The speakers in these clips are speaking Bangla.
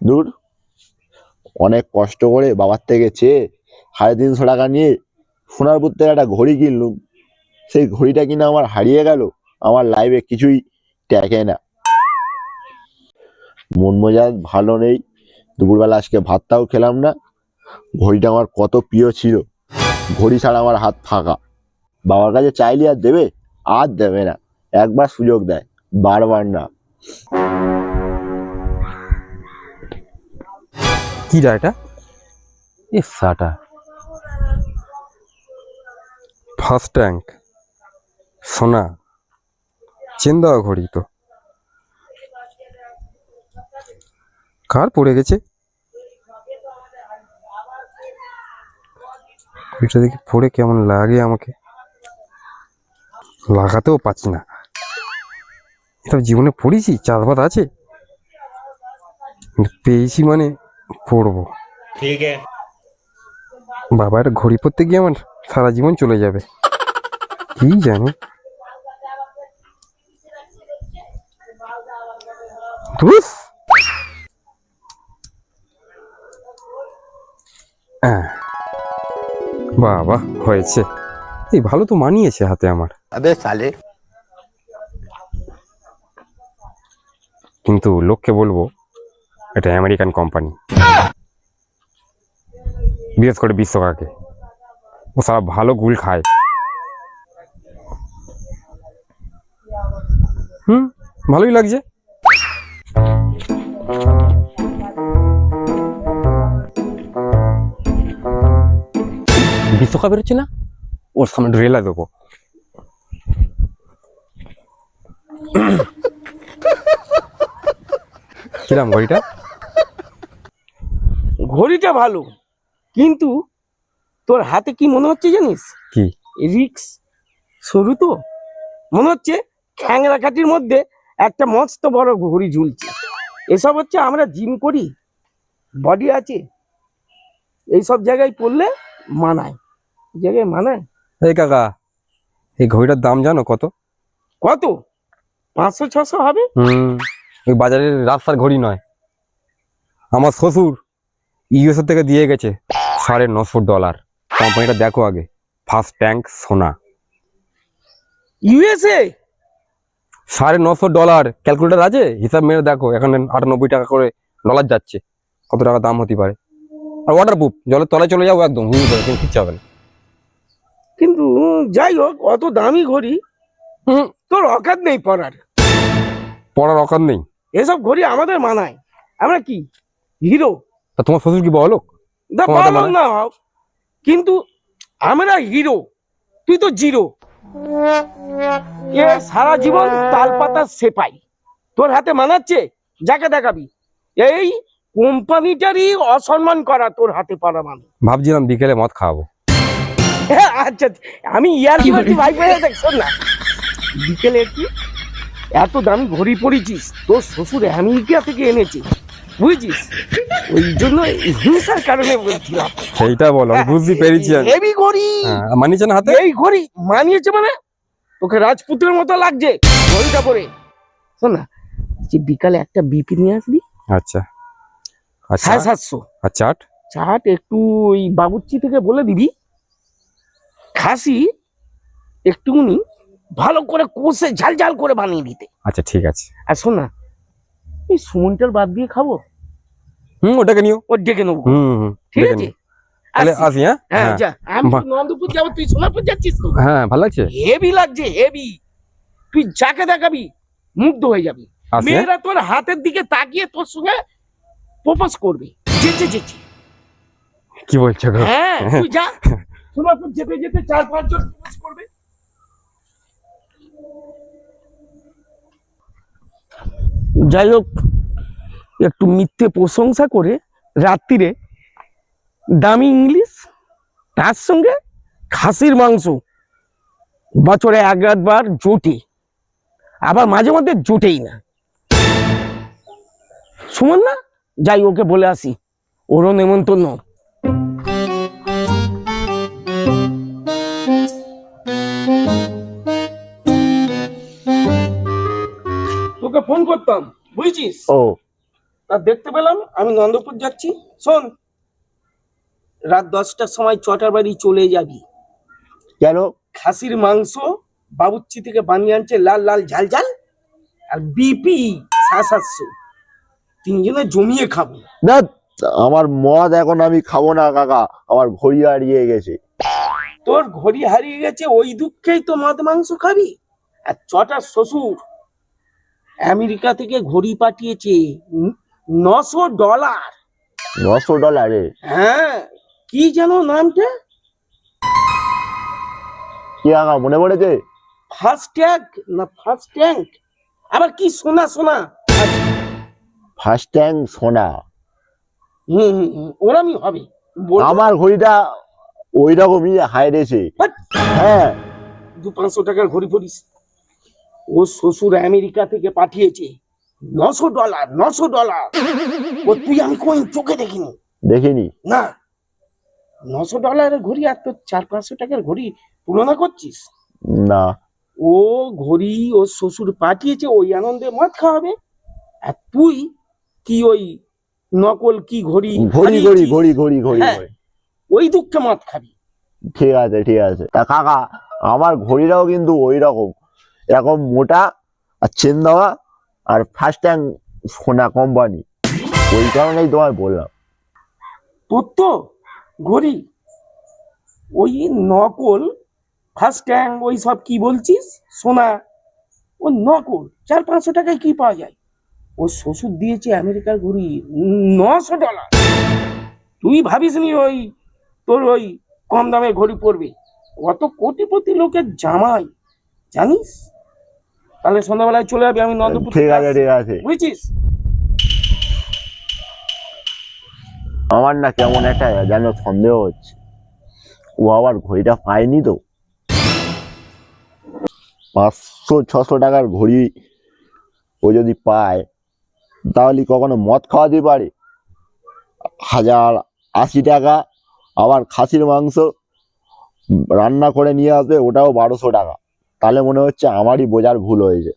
দূর। অনেক কষ্ট করে বাবার থেকে চেয়ে সাড়ে তিনশো টাকা নিয়ে সোনারপুর থেকে একটা ঘড়ি কিনলুম। সেই ঘড়িটা কিনা আমার হারিয়ে গেল, আমার লাইফে কিছুই টেকে না। মন মেজাজ ভালো নেই, দুপুরবেলা আজকে ভাতটাও খেলাম না। ঘড়িটা আমার কত প্রিয় ছিল, ঘড়ি ছাড়া আমার হাত ফাঁকা। বাবার কাছে চাইলে আর দেবে আর দেবে না। একবার সুযোগ দেয়, বারবার না। কি রা এটা? এ সাটা। ফার্স্ট ট্যাঙ্ক সোনা। চেন দেওয়া ঘড়ি তো। কার পড়ে গেছে? এটা দেখি পড়ে কেমন লাগে আমাকে। লাগাতেও পাচ্ছি না। এসব জীবনে পড়েছি? চাষবাদ আছে? পেয়েছি মানে। পড়ব ঠিক বাবার ঘড়ি পড়তে গিয়ে আমার সারা জীবন চলে যাবে। কি জানি। ধুস। হ্যাঁ। বাবা হয়েছে। এই ভালো তো মানিয়েছে হাতে আমার। আবে সালে। কিন্তু লোককে বলব এটা আমেরিকান কোম্পানি বিশেষ করে বিশ্বকাকে ও সারা ভালো গুল খায়। হুম ভালোই লাগছে। বিশ্বকাপ বেরোচ্ছে না? ওর সামনে রেলা দেবো। কিরাম ঘড়িটা? ঘড়িটা ভালো কিন্তু তোর হাতে কি মনে হচ্ছে জানিস? কি? রিক্স সরু তো? মনে হচ্ছে খ্যাংরা কাঠির মধ্যে একটা মস্ত বড় ঘড়ি ঝুলছে। এসব হচ্ছে আমরা জিম করি বডি আছে এইসব জায়গায় পড়লে মানায়। জায়গায় মানায়? এই কাকা এই ঘড়িটার দাম জানো কত? কত? পাঁচশো ছশো হবে? ওই বাজারের রাস্তার ঘড়ি নয় আমার শ্বশুর ইউএসএ থেকে দিয়ে গেছে সাড়ে নশো ডলার। কোম্পানিটা দেখো আগে ফার্স্ট ট্যাঙ্ক সোনা। ইউএসএ? সাড়ে নশো ডলার ক্যালকুলেটার আছে? হিসাব মেরে দেখো এখানে আটানব্বই টাকা করে ডলার যাচ্ছে। কত টাকা দাম হতে পারে? আর ওয়াটার প্রুফ জলের তলায় চলে যাব একদম হুম করে কিন্তু কিচ্ছু হবে না। কিন্তু যাই হোক অত দামি ঘড়ি হুম। তোর অকাত নেই পড়ার। পড়ার অকার নেই। এসব ঘড়ি আমাদের মানায়। আমরা কি? হিরো? তা তোমার শ্বশুর কি বলো মানে? না কিন্তু আমরা হিরো তুই তো জিরো। সারা জীবন তালপাতা সেপাই। তোর হাতে মানাচ্ছে? যাকে দেখাবি। এই কোম্পানিটারই অসম্মান করা তোর হাতে পারা মানে ভাবছিলাম বিকেলে মদ খাওয়াবো। হ্যাঁ, আচ্ছা আমি ইয়ার কি করছি ভাই ভাই দেখ শোন না। বিকেলে একটু এত দামি ঘড়ি পড়েছিস তোর শ্বশুর আমেরিকা থেকে এনেছে। বুঝেছিস ওই জন্য হিংসার কারণে বলছিলাম। সেইটা বলো বুঝতে পেরেছি আমি হেভি ঘড়ি। হ্যাঁ, মানিয়েছে না হাতে? এই ঘড়ি মানিয়েছে মানে? তোকে রাজপুতের মতো লাগছে ঘড়িটা পরে। শোন না যে বিকালে একটা বিপি নিয়ে আসবি। আচ্ছা। আচ্ছা। সাড়ে সাতশো। আর চাট? চাট একটু ওই বাবুর্চি থেকে বলে দিবি। খাসি একটুখানি ভালো করে কষে ঝাল ঝাল করে বানিয়ে দিতে। আচ্ছা ঠিক আছে। আর শোন না এই সুমনটার বাদ দিয়ে খাব? হুম ওটাকে নিও। ওর ডেকে নেব। হুম ঠিক আছে। তাহলে আসি। হ্যাঁ? হ্যাঁ হ্যাঁ। যা। আমি নন্দপুর যাব তুই সোনাপুর যাচ্ছিস তো? হ্যাঁ ভালো লাগছে? হেভি লাগছে হেভি তুই যাকে দেখাবি মুগ্ধ হয়ে যাবি। হ্যাঁ? মেয়েরা তোর হাতের দিকে তাকিয়ে তোর সঙ্গে প্রপোজ করবে। যেতে যেতে কি বলছো গো? হ্যাঁ তুই যা। সোনাপুর যেতে যেতে চার পাঁচজন প্রপোজ করবে। যাই হোক একটু মিথ্যে প্রশংসা করে রাত্রিরে দামি ইংলিশ তার সঙ্গে খাসির মাংস। বছরে এক একবার জোটে। আবার মাঝে মধ্যে জোটেই না। সুমন না? যাই ওকে বলে আসি। ওরও নেমন্তন্ন। তোকে ফোন করতাম বুঝছিস? ও। তা দেখতে পেলাম আমি নন্দপুর যাচ্ছি। শোন রাত দশটার সময় চটার বাড়ি চলে যাবি। কেন? খাসির মাংস বাবুচ্চি থেকে বানিয়ে আনছে লাল লাল ঝাল ঝাল আর বিপি সাতশো তিনজনে জমিয়ে খাব। না আমার মদ এখন আমি খাব না কাকা। আমার ঘড়ি হারিয়ে গেছে। তোর ঘড়ি হারিয়ে গেছে ওই দুঃখেই তো মদ মাংস খাবি। আর চটার শ্বশুর আমেরিকা থেকে ঘড়ি পাঠিয়েছে নশো ডলার। নশো ডলারে হ্যাঁ কি যেন নামটা? কি কাকা মনে পড়েছে? ফার্স্ট ট্যাগ না ফার্স্ট ট্যাঙ্ক? আবার কি সোনা সোনা? ফার্স্ট ট্যাং সোনা। হুম হুম ওরমই হবে। আমার ঘড়িটা ওই রকমই হাইরেছে হ্যাঁ। দু পাঁচশো টাকার ঘড়ি পড়িস। ও শ্বশুর আমেরিকা থেকে পাঠিয়েছে। নশো ডলার নশো ডলার। ও তুই আমি কোন চোখে দেখিনি। দেখিনি? না। নশো ডলারের ঘড়ি আর তোর চার পাঁচশো টাকার ঘড়ি তুলনা করছিস? না। ও ঘড়ি ও শ্বশুর পাঠিয়েছে ওই আনন্দে মদ খাওয়াবে। আর তুই কি ওই নকল কি ঘড়ি ঘড়ি ঘড়ি ঘড়ি ঘড়ি ঘড়ি হ্যাঁ। ঘড়ি। ওই দুঃখে মদ খাবি। ঠিক আছে ঠিক আছে। তা কাকা আমার ঘড়িটাও কিন্তু ওই রকম এরকম মোটা আর চেন দেওয়া আর ফার্স্ট ট্যাং সোনা কোম্পানি ওই কারণেই তোমায় বললাম। তোর তো ঘড়ি ওই নকল ফার্স্ট ট্যাং ওই সব কি বলছিস? সোনা। ও নকল, চার পাঁচশো টাকায় কি পাওয়া যায়? ও শ্বশুর দিয়েছে আমেরিকার ঘড়ি নশো ডলার তুই ভাবিস নি ওই তোর ওই কম দামে ঘড়ি পড়বে কত কোটিপতি লোকের জামাই, জানিস? তাহলে সন্ধ্যাবেলায় চলে যাবি আমি নন্দপুর ঠিক আছে ঠিক আছে। বুঝছিস? আমার না কেমন একটা যেন সন্দেহ হচ্ছে। ও আবার ঘড়িটা পায়নি তো। পাঁচশো ছশো টাকার ঘড়ি ও যদি পায় তাহলে কখনো মদ খাওয়াতে পারে। হাজার আশি টাকা আবার খাসির মাংস রান্না করে নিয়ে আসবে ওটাও বারোশো টাকা। তাহলে মনে হচ্ছে আমারই বোঝার ভুল হয়েছে।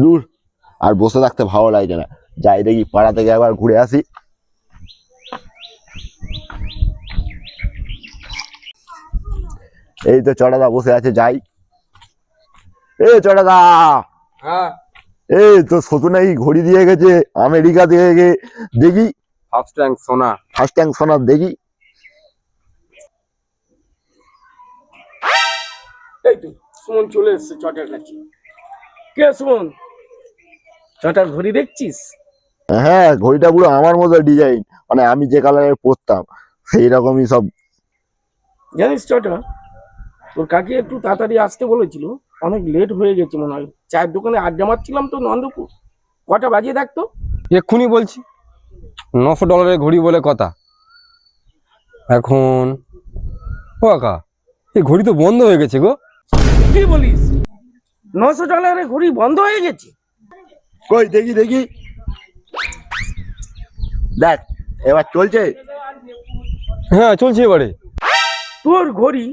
দূর আর বসে থাকতে ভালো লাগছে না। যাই দেখি পাড়া থেকে একবার ঘুরে আসি। এই তো চড়াদা বসে আছে যাই। এ চড়াদা হ্যাঁ। এই তো শ্বশুর নাকি ঘড়ি দিয়ে গেছে আমেরিকা থেকে গে- দেখি। ফার্স্ট র্যাঙ্ক সোনা। ফার্স্ট ট্যাঙ্ক সোনা দেখি। এই তো সুমন চলে এসছে চটার কাছে। কে সুমন? চটার ঘড়ি দেখছিস? হ্যাঁ ঘড়িটা পুরো আমার মতো ডিজাইন মানে আমি যে কালারে পরতাম সেই রকমই সব। জানিস চটা তোর কাকে একটু তাড়াতাড়ি আসতে বলেছিল অনেক লেট হয়ে গেছে মনে হয়। চায়ের দোকানে আড্ডা মারছিলাম তো নন্দপুর। কটা বাজিয়ে দেখতো এক্ষুনি বলছি নশো ডলারের ঘড়ি বলে কথা। এখন ও কাকা এই ঘড়ি তো বন্ধ হয়ে গেছে গো। কি বলিস। নশো ডলারের ঘড়ি বন্ধ হয়ে গেছে। কই দেখি দেখি। দেখ এবার চলছে? হ্যাঁ চলছে এবারে। তোর ঘড়ি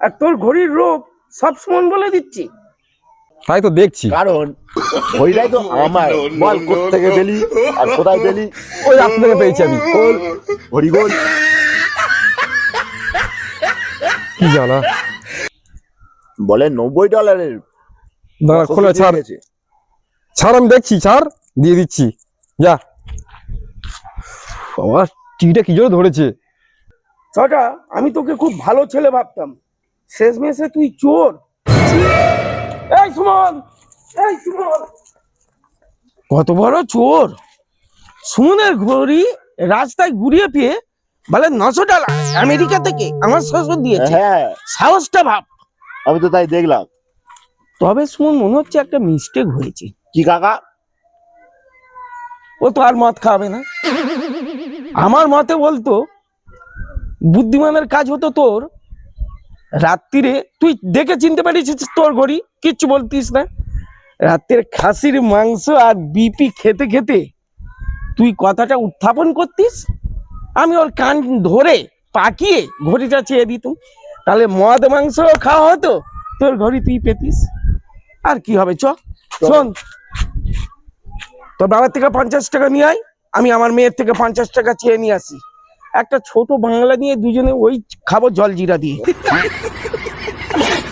আর তোর ঘড়ির রোগ সব সুমন বলে দিচ্ছি। তাই তো দেখছি। কারণ ঘড়িটাই তো আমার বল কোথেকে পেলি আর কোথায় পেলি? ওই রাস্তা থেকে পেয়েছি আমি। গোল ঘড়ি গোল। কি জানা বলে নব্বই ডলারের দাঁড়া খোলা ছাড়। ছাড় আমি দেখছি ছাড় দিয়ে দিচ্ছি। যা। বাবা টিটা কি জোরে ধরেছে? ছটা আমি তোকে খুব ভালো ছেলে ভাবতাম। শেষ মেসে তুই চোর। এই সুমন এই সুমন। কত বড় চোর। সুমনের ঘড়ি রাস্তায় ঘুরিয়ে পেয়ে বলে নশো ডলার আমেরিকা থেকে আমার শ্বশুর দিয়েছে। হ্যাঁ। সাহসটা ভাব। আমি তো তাই দেখলাম। তবে সুমন মনে হচ্ছে একটা মিস্টেক হয়েছে। কি কাকা? ও তো আর মদ খাবে না। আমার মতে বলতো বুদ্ধিমানের কাজ হতো তোর রাত্রিরে তুই দেখে চিনতে পারিস তোর ঘড়ি কিচ্ছু বলতিস না। রাত্রে খাসির মাংস আর বিপি খেতে খেতে তুই কথাটা উত্থাপন করতিস আমি ওর কান ধরে পাকিয়ে ঘড়িটা চেয়ে দিতুম। তাহলে মদ মাংস খাওয়া হতো তোর ঘরে তুই পেতিস। আর কি হবে চ। শোন। তোর বাবার থেকে পঞ্চাশ টাকা নিয়ে আয় আমি আমার মেয়ের থেকে পঞ্চাশ টাকা চেয়ে নিয়ে আসি। একটা ছোট বাংলা নিয়ে দুজনে ওই খাব জল জিরা দিয়ে।